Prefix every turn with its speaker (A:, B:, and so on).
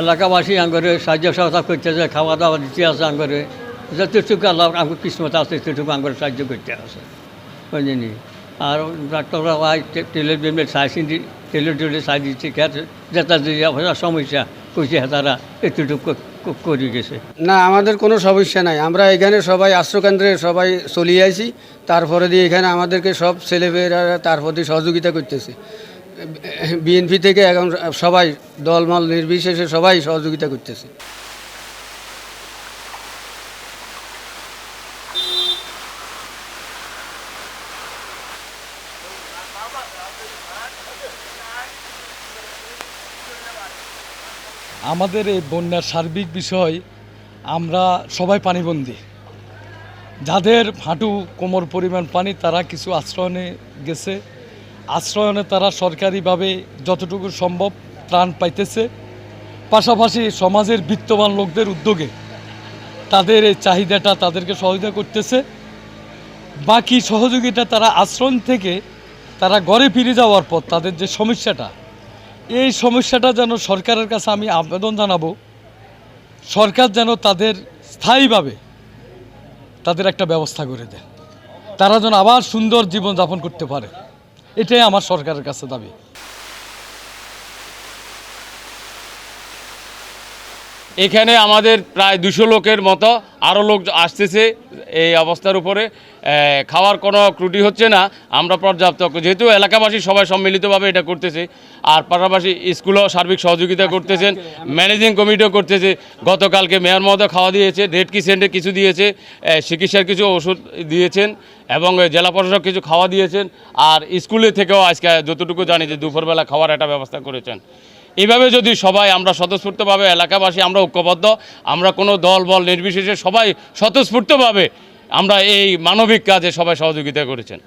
A: এলাকাবাসী আঙ্গরে সাহায্য সহযোগিতা করতেছে খাওয়া দাওয়া দিতে আছে আঙ্গরে যতটুকু আল্লাহ আমার কিসমত আছে সেটুকু আঙ্গরে সাহায্য করতে আছে বুঝলি আর ডাক্তাররা ভাই টেলের বেমে সাইসিন টেলের টেলে সাই দিচ্ছে খেতে যেটা যে সমস্যা কইছে তারা এতটুকু করে গেছে।
B: না, আমাদের কোনো সমস্যা নাই। আমরা এখানে সবাই আশ্রয়কেন্দ্রে সবাই চলিয়ে আসি তারপরে দিয়ে এখানে আমাদেরকে সব ছেলেমেয়েরা তার প্রতি সহযোগিতা করতেছে। বিএনপি থেকে এখন সবাই দলমল নির্বিশেষে সবাই সহযোগিতা করতেছে।
C: আমাদের এই বন্যার সার্বিক বিষয়, আমরা সবাই পানিবন্দী। যাদের হাঁটু কোমর পরিমাণ পানি, তারা কিছু আশ্রয়নে গেছে। আশ্রয়নে তারা সরকারিভাবে যতটুকু সম্ভব ত্রাণ পাইতেছে। পাশাপাশি সমাজের বিত্তবান লোকদের উদ্যোগে তাদের এই চাহিদাটা তাদেরকে সহযোগিতা করতেছে। বাকি সহযোগিতা তারা আশ্রম থেকে তারা ঘরে ফিরে যাওয়ার পর তাদের যে সমস্যাটা, এই সমস্যাটা যেন সরকারের কাছে আমি আবেদন জানাব, সরকার যেন তাদের স্থায়ীভাবে তাদের একটা ব্যবস্থা করে দেয়। তারা যেন আবার সুন্দর জীবন যাপন করতে পারে। এটাই আমার সরকারের কাছে দাবি।
D: এখানে আমাদের প্রায় দুশো লোকের মতো আরও লোক আসতেছে এই অবস্থার উপরে। খাওয়ার কোনো ত্রুটি হচ্ছে না। আমরা পর্যাপ্ত যেহেতু এলাকাবাসী সবাই সম্মিলিতভাবে এটা করতেছে আর পাশাপাশি স্কুলও সার্বিক সহযোগিতা করতেছেন ম্যানেজিং কমিটিও করতেছে। গতকালকে মেয়র মহোদয় খাওয়া দিয়েছে রেড কিসেন্টে কিছু দিয়েছে চিকিৎসার কিছু ওষুধ দিয়েছেন এবং জেলা প্রশাসক কিছু খাওয়া দিয়েছেন আর স্কুলে থেকেও আজকে যতটুকু জানি যে দুপুরবেলা খাওয়ার একটা ব্যবস্থা করেছেন। এইভাবে যদি সবাই আমরা স্বতঃস্ফূর্তভাবে এলাকাবাসী, আমরা ঐক্যবদ্ধ, আমরা কোনো দল, বল নির্বিশেষে সবাই স্বতঃস্ফূর্তভাবে আমরা এই মানবিক কাজে সবাই সহযোগিতা করেছেন।